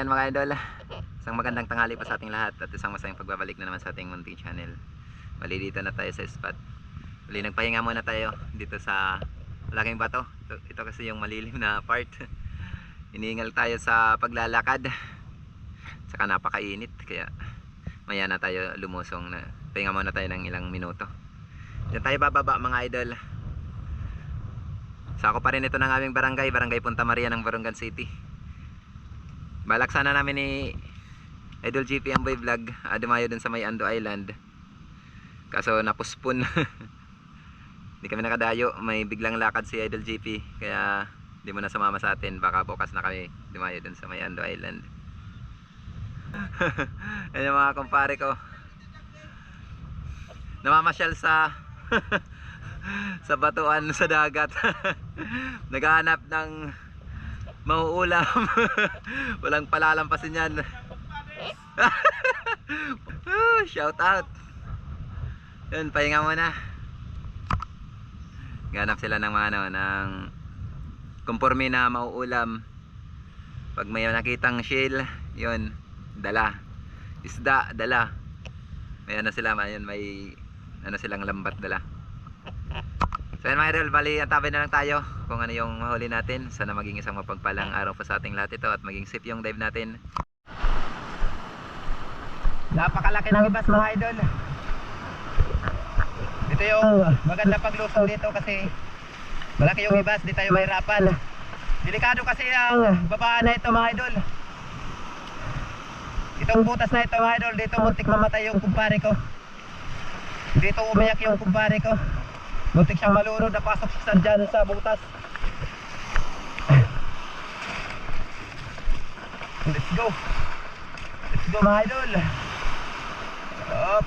ayan mga idol, isang magandang tanghali pa sa ating lahat at isang masayang pagbabalik na naman sa ating munting channel. Bali dito na tayo sa spot. Bali nagpahinga muna tayo dito sa malaking bato. Ito, ito kasi yung malilim na part. Iniingal tayo sa paglalakad. Saka napakainit kaya maya na tayo lumusong na pahinga muna tayo ng ilang minuto. Diyan tayo bababa mga idol. Sako pa rin ito ng aming barangay, Barangay Punta Maria ng Barungan City. Balak sana namin ni Idol GP Amboy Vlog, uh, dumayo dun sa may Ando Island. Kaso napuspon. Hindi kami nakadayo, may biglang lakad si Idol GP, kaya hindi mo na sumama sa atin. Baka bukas na kami dumayo dun sa may Ando Island. Ayan yung mga kumpare ko. Namamasyal sa sa batuan sa dagat. Naghahanap ng mauulam. Walang palalampasin yan. Shout out. Yun, pahinga muna. Ganap sila ng mga ano, ng kumporme na mauulam. Pag may nakitang shell, yun, dala. Isda, dala. May ano sila, may, may ano silang lambat dala. So yun mga bali antabay na lang tayo kung ano yung mahuli natin. Sana maging isang mapagpalang araw pa sa ating lahat ito at maging safe yung dive natin. Napakalaki ng ibas mga idol. Ito yung maganda paglusong dito kasi malaki yung ibas, di tayo mahirapan. Delikado kasi ang babaan na ito mga idol. Itong butas na ito mga idol, dito muntik mamatay yung kumpare ko. Dito umiyak yung kumpare ko. Muntik siyang malunod na pasok sa dyan sa butas. Let's go. Let's go mga idol. Up.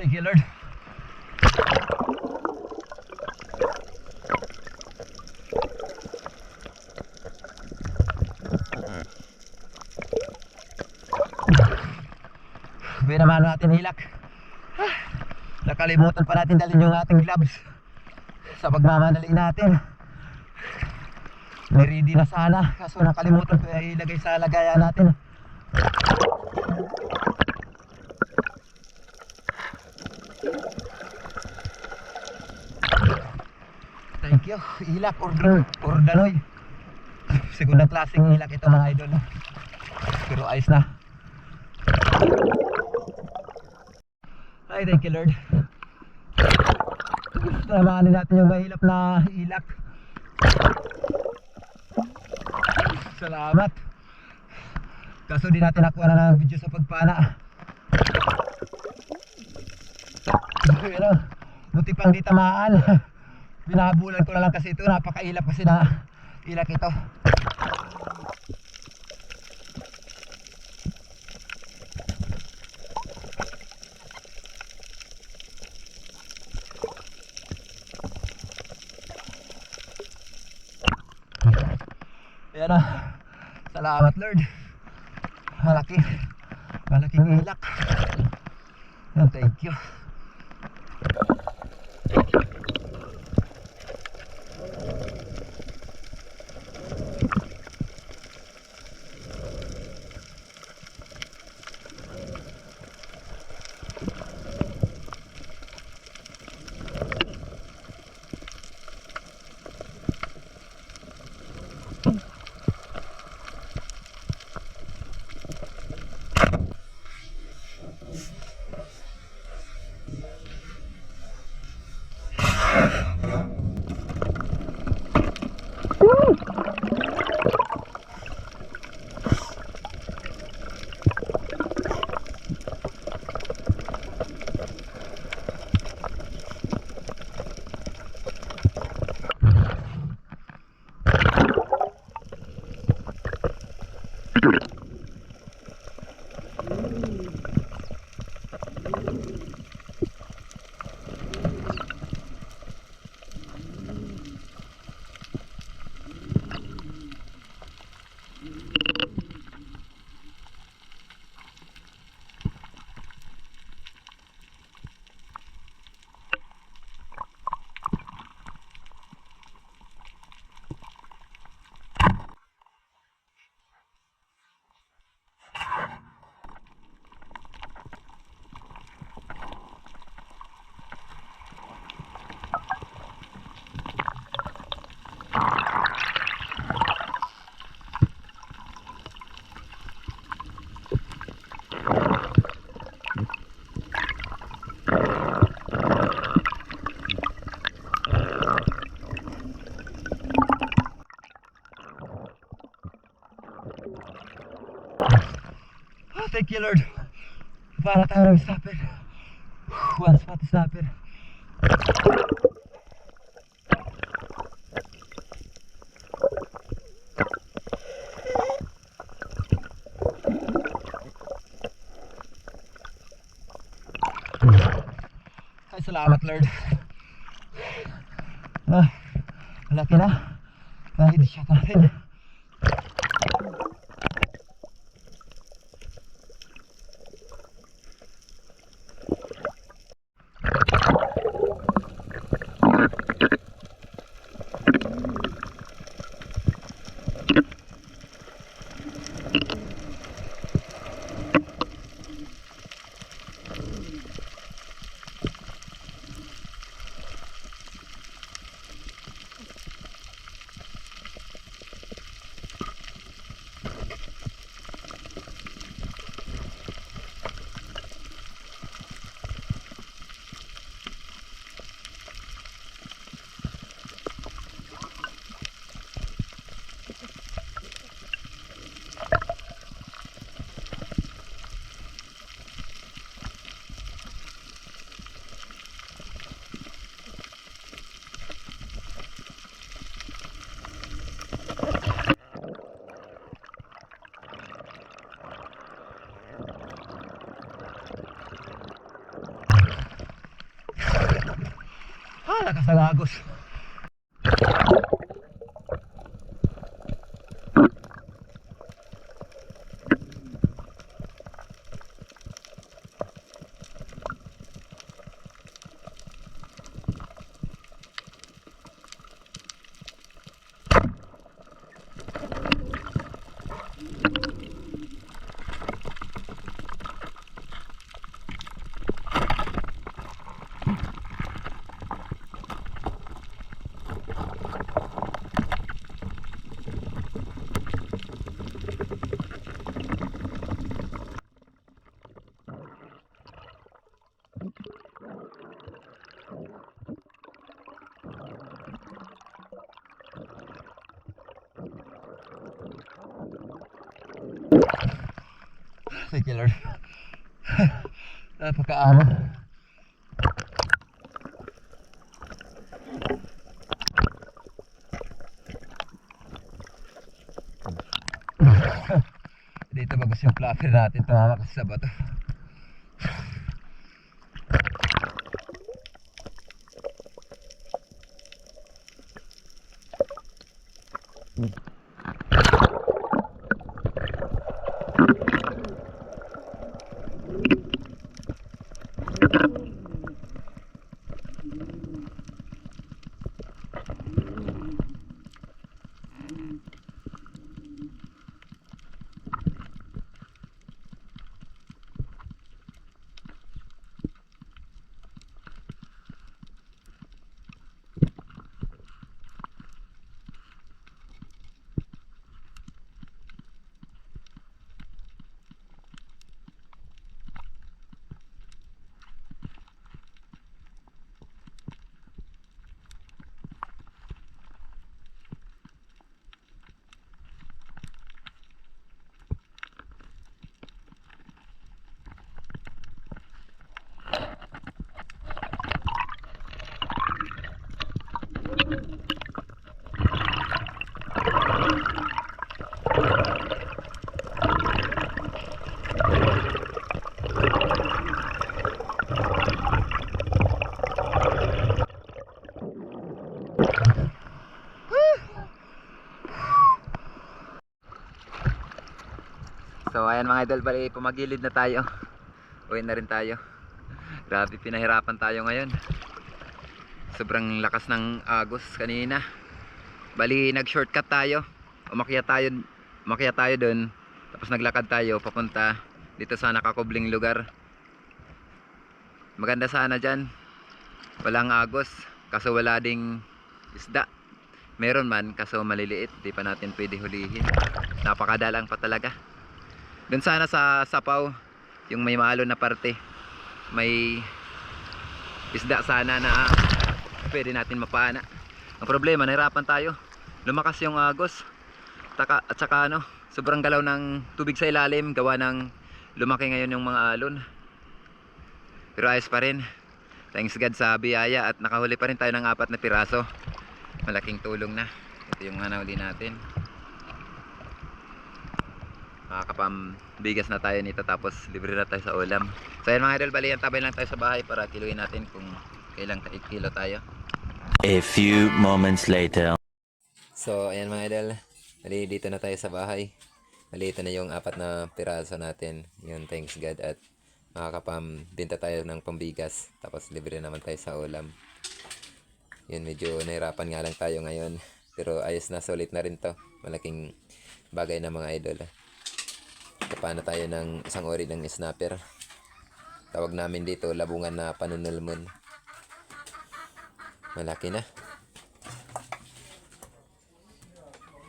Thank you, Lord. Binamano natin hilak. Nakalimutan pa natin dalhin yung ating gloves sa pagmamadali natin. May ready na sana kaso nakalimutan ko ilagay sa lagayan natin. Thank you. Ilak or, or danoy. Segundang klaseng ilak ito mga idol. Pero ayos na. Ay, thank you Lord. Tamahanin natin yung mahilap na ilak. Salamat. Kaso di natin nakuha na ng video sa pagpana. Pero, buti pang di tamaan. Binahabulan ko na lang kasi ito. Napakailap kasi na ilak ito. Ayan na. Salamat Lord. Malaki. Malaking ilak. Thank you. Mm-hmm. Period. Lord. Para tayo spot to stop it. Ay, salamat, Lord. Ah, malaki na. Kahit shot natin. Ah, lakas Lord. Napakaano. Dito bagus yung fluffer natin tumama kasi sa bato. So ayan mga idol, bali pumagilid na tayo. Uwi na rin tayo. Grabe pinahirapan tayo ngayon. Sobrang lakas ng agos kanina. Bali nag-shortcut tayo. Umakyat tayo, umakyat tayo doon. Tapos naglakad tayo papunta dito sa nakakubling lugar. Maganda sana dyan. Walang agos. Kaso wala ding isda. Meron man, kaso maliliit. Di pa natin pwede hulihin. Napakadalang pa talaga. Doon sana sa Sapaw, yung may malo na parte, may isda sana na pwede natin mapana. Ang problema, nahirapan tayo. Lumakas yung agos. Taka, at saka ano, sobrang galaw ng tubig sa ilalim, gawa ng lumaki ngayon yung mga alon. Pero ayos pa rin. Thanks God sa biyaya at nakahuli pa rin tayo ng apat na piraso. Malaking tulong na. Ito yung nahuli natin. Makakapam bigas na tayo nito tapos libre na tayo sa ulam. So yan mga idol, bali yan tabay lang tayo sa bahay para kiluin natin kung kailang kilo tayo. A few moments later. So ayan mga idol, bali dito na tayo sa bahay. Bali ito na yung apat na piraso natin. Yun, thanks God at makakapambinta tayo ng pambigas tapos libre naman tayo sa ulam. Yun, medyo nahirapan nga lang tayo ngayon. Pero ayos na, solid na rin to. Malaking bagay na mga idol. Kapana tayo ng isang ori ng snapper. Tawag namin dito, labungan na panunulmon. Malaki na.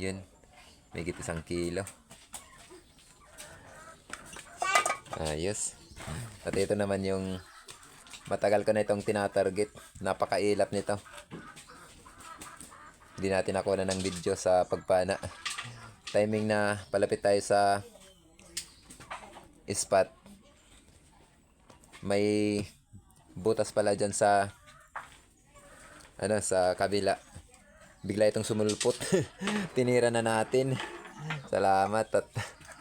Yun. May isang kilo. Ayos. At ito naman yung matagal ko na itong tinatarget. Napakailap nito. Hindi natin nakuha ng video sa pagpana. Timing na palapit tayo sa spot. May butas pala dyan sa ano sa kabila. Bigla itong sumulpot. Tinira na natin. Salamat at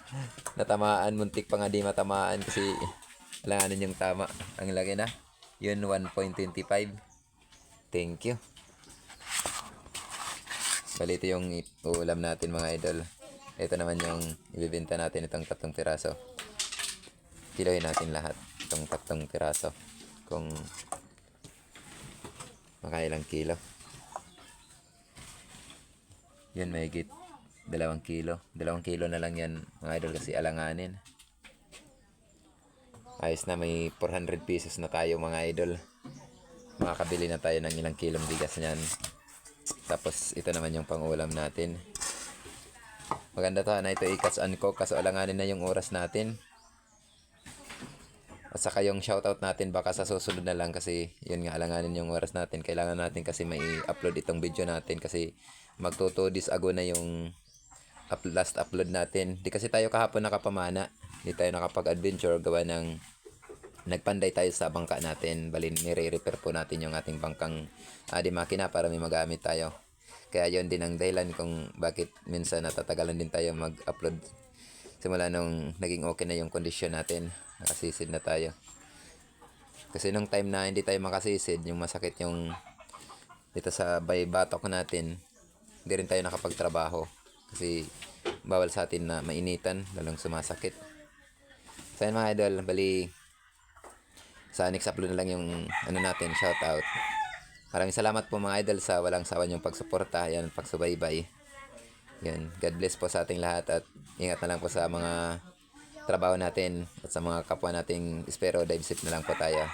natamaan. Muntik pa nga di matamaan kasi alanganin yung tama. Ang laki na. Yun 1.25. Thank you. Bali ito yung ulam natin mga idol. Ito naman yung ibibenta natin itong tatlong piraso. Kilohin natin lahat itong tatlong piraso. Kung makailang kilo. Yun, may higit dalawang kilo. Dalawang kilo na lang yan, mga idol, kasi alanganin. Ayos na, may 400 pesos na tayo, mga idol. Makakabili na tayo ng ilang kilong bigas niyan. Tapos, ito naman yung pangulam natin. Maganda to, na ito i-catch ko, kaso alanganin na yung oras natin. At saka yung shoutout natin baka sa susunod na lang kasi yun nga alanganin yung oras natin. Kailangan natin kasi may upload itong video natin kasi magtuto this ago na yung up, last upload natin. Di kasi tayo kahapon nakapamana. Di tayo nakapag-adventure gawa ng nagpanday tayo sa bangka natin. Bali, nire-repair po natin yung ating bangkang uh, di makina para may magamit tayo. Kaya yun din ang dahilan kung bakit minsan natatagalan din tayo mag-upload simula nung naging okay na yung kondisyon natin nakasisid na tayo. Kasi nung time na hindi tayo makasisid yung masakit yung dito sa bay batok natin hindi rin tayo nakapagtrabaho. Kasi bawal sa atin na mainitan lalong sumasakit. So yun mga idol bali sa next upload na lang yung ano natin shout out maraming salamat po mga idol sa walang sawa yung pagsuporta yan pagsubaybay. Yan, God bless po sa ating lahat at ingat na lang po sa mga trabaho natin at sa mga kapwa nating espero dive safe na lang po tayo.